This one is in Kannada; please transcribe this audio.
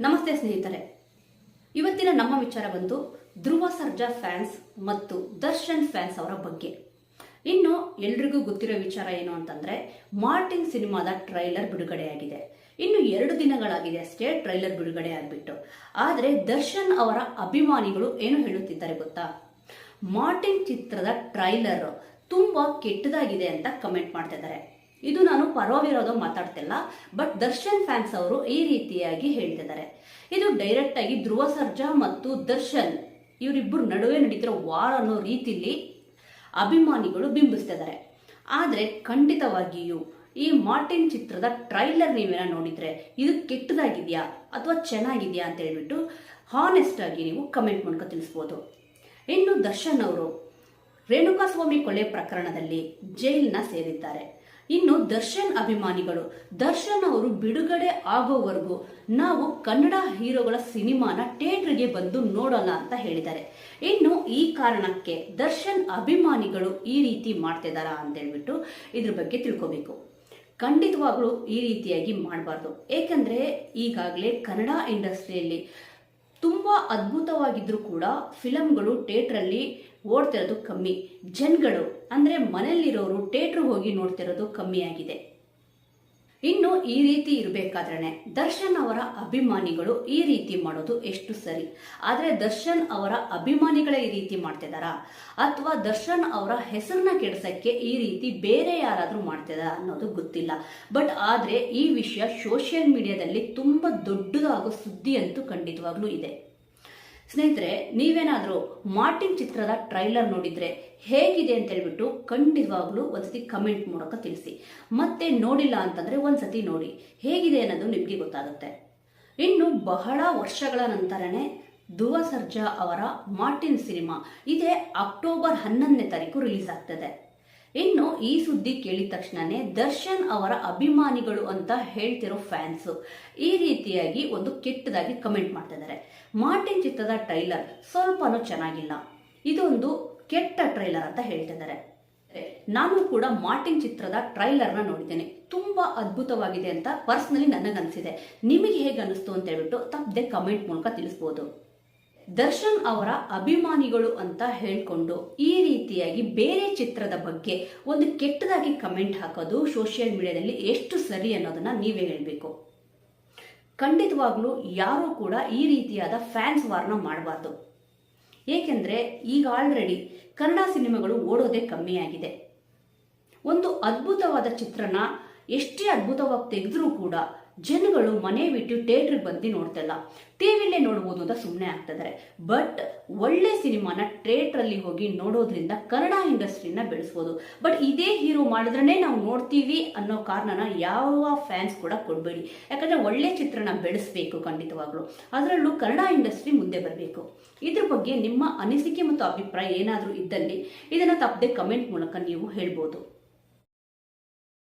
ನಮಸ್ತೆ ಸ್ನೇಹಿತರೆ. ಇವತ್ತಿನ ನಮ್ಮ ವಿಚಾರ ಬಂದು ಧ್ರುವ ಸರ್ಜಾ ಫ್ಯಾನ್ಸ್ ಮತ್ತು ದರ್ಶನ್ ಫ್ಯಾನ್ಸ್ ಅವರ ಬಗ್ಗೆ. ಇನ್ನು ಎಲ್ರಿಗೂ ಗೊತ್ತಿರೋ ವಿಚಾರ ಏನು ಅಂತಂದ್ರೆ, ಮಾರ್ಟಿನ್ ಸಿನಿಮಾದ ಟ್ರೈಲರ್ ಬಿಡುಗಡೆಯಾಗಿದೆ. ಇನ್ನು ಎರಡು ದಿನಗಳಾಗಿದೆ ಅಷ್ಟೇ ಟ್ರೈಲರ್ ಬಿಡುಗಡೆ ಆಗ್ಬಿಟ್ಟು. ಆದರೆ ದರ್ಶನ್ ಅವರ ಅಭಿಮಾನಿಗಳು ಏನು ಹೇಳುತ್ತಿದ್ದಾರೆ ಗೊತ್ತಾ? ಮಾರ್ಟಿನ್ ಚಿತ್ರದ ಟ್ರೈಲರ್ ತುಂಬಾ ಕೆಟ್ಟದಾಗಿದೆ ಅಂತ ಕಮೆಂಟ್ ಮಾಡ್ತಾ ಇದ್ದಾರೆ. ಇದು ನಾನು ಪರವಾಗಿರೋದು ಮಾತಾಡ್ತಿಲ್ಲ ಬಟ್ ದರ್ಶನ್ ಫ್ಯಾನ್ಸ್ ಅವರು ಈ ರೀತಿಯಾಗಿ ಹೇಳ್ತಿದ್ದಾರೆ. ಇದು ಡೈರೆಕ್ಟ್ ಆಗಿ ಧ್ರುವ ಸರ್ಜಾ ಮತ್ತು ದರ್ಶನ್ ಇವರಿಬ್ಬರು ನಡುವೆ ನಡೀತಿರೋ ವಾರ್ ಅನ್ನೋ ರೀತಿಲಿ ಅಭಿಮಾನಿಗಳು ಬಿಂಬಿಸ್ತಿದ್ದಾರೆ. ಆದರೆ ಖಂಡಿತವಾಗಿಯೂ ಈ ಮಾರ್ಟಿನ್ ಚಿತ್ರದ ಟ್ರೈಲರ್ ನೀವೇನ ನೋಡಿದ್ರೆ ಇದು ಕೆಟ್ಟದಾಗಿದೆಯಾ ಅಥವಾ ಚೆನ್ನಾಗಿದೆಯಾ ಅಂತ ಹೇಳ್ಬಿಟ್ಟು ಹಾನೆಸ್ಟ್ ಆಗಿ ನೀವು ಕಮೆಂಟ್ ಮೂಲಕ ತಿಳಿಸ್ಬೋದು. ಇನ್ನು ದರ್ಶನ್ ಅವರು ರೇಣುಕಾಸ್ವಾಮಿ ಕೊಲೆ ಪ್ರಕರಣದಲ್ಲಿ ಜೈಲ್ನ ಸೇರಿದ್ದಾರೆ. ಇನ್ನು ದರ್ಶನ್ ಅಭಿಮಾನಿಗಳು. ದರ್ಶನ್ ಅವರು ಬಿಡುಗಡೆ ಆಗೋವರೆಗೂ ನಾವು ಕನ್ನಡ ಹೀರೋಗಳ ಸಿನಿಮಾನ ಥಿಯೇಟರ್ಗೆ ಬಂದು ನೋಡೋಣ ಅಂತ ಹೇಳಿದ್ದಾರೆ. ಇನ್ನು ಈ ಕಾರಣಕ್ಕೆ ದರ್ಶನ್ ಅಭಿಮಾನಿಗಳು ಈ ರೀತಿ ಮಾಡ್ತಿದಾರಾ ಅಂತ ಹೇಳ್ಬಿಟ್ಟು ಇದ್ರ ಬಗ್ಗೆ ತಿಳ್ಕೋಬೇಕು. ಖಂಡಿತವಾಗ್ಲೂ ಈ ರೀತಿಯಾಗಿ ಮಾಡಬಾರ್ದು. ಏಕೆಂದರೆ ಈಗಾಗಲೇ ಕನ್ನಡ ಇಂಡಸ್ಟ್ರಿಯಲ್ಲಿ ತುಂಬ ಅದ್ಭುತವಾಗಿದ್ರೂ ಕೂಡ ಫಿಲಮ್ಗಳು ಥಿಯೇಟ್ರಲ್ಲಿ ಓಡ್ತಿರೋದು ಕಮ್ಮಿ. ಜನಗಳು ಅಂದರೆ ಮನೆಯಲ್ಲಿರೋರು ಥಿಯೇಟ್ರ್ ಹೋಗಿ ನೋಡ್ತಿರೋದು ಕಮ್ಮಿಯಾಗಿದೆ ಇನ್ನು ಈ ರೀತಿ ಇರಬೇಕಾದ್ರೆ ದರ್ಶನ್ ಅವರ ಅಭಿಮಾನಿಗಳು ಈ ರೀತಿ ಮಾಡೋದು ಎಷ್ಟು ಸರಿ. ಆದರೆ ದರ್ಶನ್ ಅವರ ಅಭಿಮಾನಿಗಳೇ ಈ ರೀತಿ ಮಾಡ್ತಿದ್ದಾರಾ ಅಥವಾ ದರ್ಶನ್ ಅವರ ಹೆಸರನ್ನ ಕೆಡ್ಸಕ್ಕೆ ಈ ರೀತಿ ಬೇರೆ ಯಾರಾದರೂ ಮಾಡ್ತಿದಾರ ಅನ್ನೋದು ಗೊತ್ತಿಲ್ಲ. ಬಟ್ ಆದರೆ ಈ ವಿಷಯ ಸೋಷಿಯಲ್ ಮೀಡಿಯಾದಲ್ಲಿ ತುಂಬ ದೊಡ್ಡದಾಗೋ ಸುದ್ದಿ ಅಂತೂ ಖಂಡಿತವಾಗ್ಲೂ ಇದೆ. ಸ್ನೇಹಿತರೆ, ನೀವೇನಾದರೂ ಮಾರ್ಟಿನ್ ಚಿತ್ರದ ಟ್ರೈಲರ್ ನೋಡಿದ್ರೆ ಹೇಗಿದೆ ಅಂತ ಹೇಳ್ಬಿಟ್ಟು ಖಂಡಿತವಾಗ್ಲೂ ಒಂದ್ಸತಿ ಕಮೆಂಟ್ ಮೂಲಕ ತಿಳಿಸಿ. ಮತ್ತೆ ನೋಡಿಲ್ಲ ಅಂತಂದ್ರೆ ಒಂದ್ಸತಿ ನೋಡಿ. ಹೇಗಿದೆ ಅನ್ನೋದು ನಿಮಗೆ ಗೊತ್ತಾಗುತ್ತೆ. ಇನ್ನು ಬಹಳ ವರ್ಷಗಳ ನಂತರನೇ ಧ್ರುವ ಸರ್ಜಾ ಅವರ ಮಾರ್ಟಿನ್ ಸಿನಿಮಾ ಇದೇ ಅಕ್ಟೋಬರ್ ಹನ್ನೊಂದನೇ ತಾರೀಕು ರಿಲೀಸ್ ಆಗ್ತದೆ. ಇನ್ನು ಈ ಸುದ್ದಿ ಕೇಳಿದ ತಕ್ಷಣನೇ ದರ್ಶನ್ ಅವರ ಅಭಿಮಾನಿಗಳು ಅಂತ ಹೇಳ್ತಿರೋ ಫ್ಯಾನ್ಸ್ ಈ ರೀತಿಯಾಗಿ ಒಂದು ಕೆಟ್ಟದಾಗಿ ಕಮೆಂಟ್ ಮಾಡ್ತಾ ಇದ್ದಾರೆ ಮಾರ್ಟಿನ್ ಚಿತ್ರದ ಟ್ರೈಲರ್ ಸ್ವಲ್ಪನೂ ಚೆನ್ನಾಗಿಲ್ಲ. ಇದೊಂದು ಕೆಟ್ಟ ಟ್ರೈಲರ್ ಅಂತ ಹೇಳ್ತಿದ್ದಾರೆ. ನಾನು ಕೂಡ ಮಾರ್ಟಿನ್ ಚಿತ್ರದ ಟ್ರೈಲರ್ನ ನೋಡಿದ್ದೇನೆ. ತುಂಬಾ ಅದ್ಭುತವಾಗಿದೆ ಅಂತ ಪರ್ಸ್ನಲಿ ನನಗನ್ಸಿದೆ. ನಿಮಗೆ ಹೇಗೆ ಅನಿಸ್ತು ಅಂತ ಹೇಳ್ಬಿಟ್ಟು ತಪ್ಪದೆ ಕಮೆಂಟ್ ಮೂಲಕ ತಿಳಿಸ್ಬೋದು. ದರ್ಶನ್ ಅವರ ಅಭಿಮಾನಿಗಳು ಅಂತ ಹೇಳ್ಕೊಂಡು ಈ ರೀತಿಯಾಗಿ ಬೇರೆ ಚಿತ್ರದ ಬಗ್ಗೆ ಒಂದು ಕೆಟ್ಟದಾಗಿ ಕಮೆಂಟ್ ಹಾಕೋದು ಸೋಷಿಯಲ್ ಮೀಡಿಯಾದಲ್ಲಿ ಎಷ್ಟು ಸರಿ ಅನ್ನೋದನ್ನ ನೀವೇ ಹೇಳಬೇಕು. ಖಂಡಿತವಾಗ್ಲೂ ಯಾರೂ ಕೂಡ ಈ ರೀತಿಯಾದ ಫ್ಯಾನ್ಸ್ ವಾರ್ನ ಮಾಡಬಾರ್ದು. ಏಕೆಂದರೆ ಈಗ ಆಲ್ರೆಡಿ ಕನ್ನಡ ಸಿನಿಮಾಗಳು ಓಡೋದೇ ಕಮ್ಮಿಯಾಗಿದೆ ಒಂದು ಅದ್ಭುತವಾದ ಚಿತ್ರನ ಎಷ್ಟೇ ಅದ್ಭುತವಾಗಿ ತೆಗೆದ್ರೂ ಕೂಡ ಜನಗಳು ಮನೆ ಬಿಟ್ಟು ಥಿಯೇಟ್ರಿಗೆ ಬಂದು ನೋಡ್ತಲ್ಲ ಟಿವಿಲೇ ನೋಡ್ಬೋದು ಅಂತ ಸುಮ್ಮನೆ ಆಗ್ತಿದ್ದಾರೆ ಬಟ್ ಒಳ್ಳೆ ಸಿನಿಮಾನ ಥಿಯೇಟ್ರಲ್ಲಿ ಹೋಗಿ ನೋಡೋದ್ರಿಂದ ಕನ್ನಡ ಇಂಡಸ್ಟ್ರಿನ ಬೆಳೆಸ್ಬೋದು. ಬಟ್ ಇದೇ ಹೀರೋ ಮಾಡಿದ್ರೆ ನಾವು ನೋಡ್ತೀವಿ ಅನ್ನೋ ಕಾರಣನ ಯಾವ ಫ್ಯಾನ್ಸ್ ಕೂಡ ಕೊಡಬೇಡಿ. ಯಾಕಂದ್ರೆ ಒಳ್ಳೆ ಚಿತ್ರನ ಬೆಳೆಸಬೇಕು ಖಂಡಿತವಾಗ್ಲೂ. ಅದರಲ್ಲೂ ಕನ್ನಡ ಇಂಡಸ್ಟ್ರಿ ಮುಂದೆ ಬರಬೇಕು. ಇದ್ರ ಬಗ್ಗೆ ನಿಮ್ಮ ಅನಿಸಿಕೆ ಮತ್ತು ಅಭಿಪ್ರಾಯ ಏನಾದರೂ ಇದ್ದಲ್ಲಿ ಇದನ್ನು ತಪ್ಪದೆ ಕಮೆಂಟ್ ಮೂಲಕ ನೀವು ಹೇಳ್ಬೋದು.